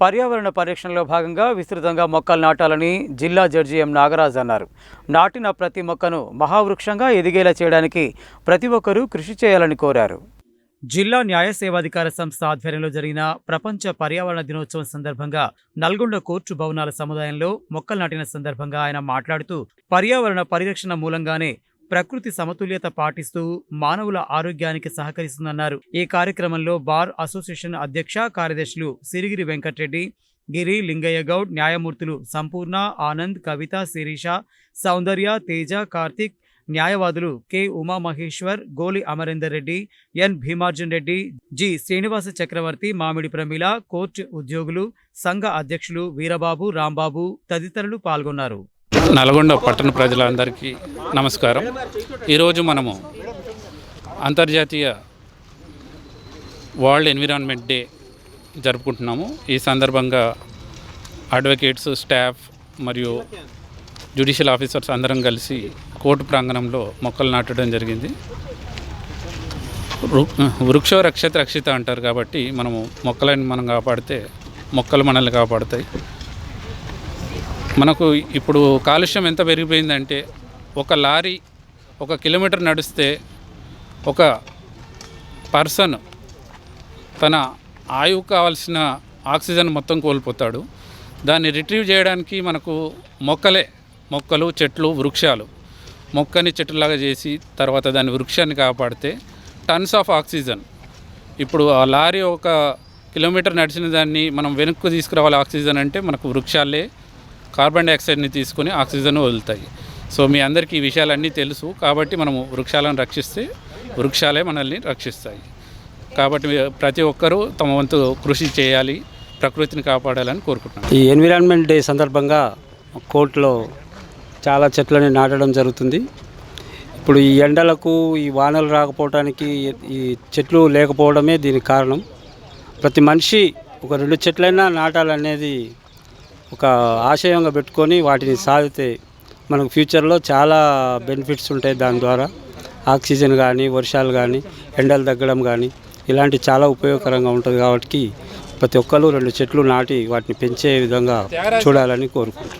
పర్యావరణ పరిరక్షణలో భాగంగా విస్తృతంగా మొక్కలు నాటాలని జిల్లా జడ్జి ఎం నాగరాజ్ అన్నారు. నాటిన ప్రతి మొక్కను మహావృక్షంగా ఎదిగేలా చేయడానికి ప్రతి ఒక్కరూ కృషి చేయాలని కోరారు. జిల్లా న్యాయ సేవాధికార సంస్థ ఆధ్వర్యంలో జరిగిన ప్రపంచ పర్యావరణ దినోత్సవం సందర్భంగా నల్గొండ కోర్టు భవనాల సముదాయంలో మొక్కలు నాటిన సందర్భంగా ఆయన మాట్లాడుతూ పర్యావరణ పరిరక్షణ మూలంగానే ప్రకృతి సమతుల్యత పాటిస్తూ మానవుల ఆరోగ్యానికి సహకరిస్తుందన్నారు. ఈ కార్యక్రమంలో బార్ అసోసియేషన్ అధ్యక్ష కార్యదర్శులు సిరిగిరి వెంకటరెడ్డి గిరి లింగయ్య గౌడ్ న్యాయమూర్తులు సంపూర్ణ ఆనంద్ కవిత శిరీష సౌందర్య తేజ కార్తిక్ న్యాయవాదులు K. Umamaheshwar Goli Amarender Reddy N. Bhimarjun Reddy G. Srinivasa Chakravarthy Mamidi Pramila court ఉద్యోగులు సంఘ అధ్యక్షులు వీరబాబు రాంబాబు తదితరులు పాల్గొన్నారు. నల్గొండ పట్టణ ప్రజలందరికీ నమస్కారం. ఈరోజు మనము అంతర్జాతీయ వరల్డ్ ఎన్విరాన్మెంట్ డే జరుపుకుంటున్నాము. ఈ సందర్భంగా అడ్వకేట్స్ స్టాఫ్ మరియు జ్యుడిషియల్ ఆఫీసర్స్ అందరం కలిసి కోర్టు ప్రాంగణంలో మొక్కలు నాటడం జరిగింది. వృ- వృక్షో రక్షత రక్షిత అంటారు కాబట్టి మనము మొక్కలను మనం కాపాడితే మొక్కలు మనల్ని కాపాడుతాయి. మనకు ఇప్పుడు కాలుష్యం ఎంత పెరిగిపోయిందంటే ఒక లారీ ఒక కిలోమీటర్ నడిస్తే ఒక పర్సన్ తన ఆయువు కావాల్సిన ఆక్సిజన్ మొత్తం కోల్పోతాడు. దాన్ని రిట్రీవ్ చేయడానికి మనకు మొక్కలే మొక్కలు చెట్లు వృక్షాలు. మొక్కని చెట్టులాగా చేసి తర్వాత దాని వృక్షాన్ని కాపాడితే టన్స్ ఆఫ్ ఆక్సిజన్. ఇప్పుడు ఆ లారీ ఒక కిలోమీటర్ నడిచిన దాన్ని మనం వెనక్కు తీసుకురావాలి ఆక్సిజన్ అంటే మనకు వృక్షాలే కార్బన్ డైఆక్సైడ్ని తీసుకొని ఆక్సిజన్ వదులుతాయి. సో మీ అందరికీ ఈ విషయాలన్నీ తెలుసు. కాబట్టి మనము వృక్షాలను రక్షిస్తే వృక్షాలే మనల్ని రక్షిస్తాయి. కాబట్టి ప్రతి ఒక్కరూ తమ వంతు కృషి చేయాలి ప్రకృతిని కాపాడాలని కోరుకుంటున్నాను ఈ ఎన్విరాన్మెంట్ డే సందర్భంగా కోర్టులో చాలా చెట్లని నాటడం జరుగుతుంది. ఇప్పుడు ఈ ఎండలకు ఈ వానలు రాకపోవడానికి ఈ చెట్లు లేకపోవడమే దీనికి కారణం. ప్రతి మనిషి ఒక రెండు చెట్లైనా నాటాలనేది ఒక ఆశయంగా పెట్టుకొని వాటిని సాధితే మనకు ఫ్యూచర్లో చాలా బెనిఫిట్స్ ఉంటాయి దాని ద్వారా. ఆక్సిజన్ కానీ వర్షాలు కానీ ఎండలు తగ్గడం కానీ ఇలాంటి చాలా ఉపయోగకరంగా ఉంటుంది కాబట్టి ప్రతి ఒక్కరు రెండు చెట్లు నాటి వాటిని పెంచే విధంగా చూడాలని కోరుకుంటున్నాను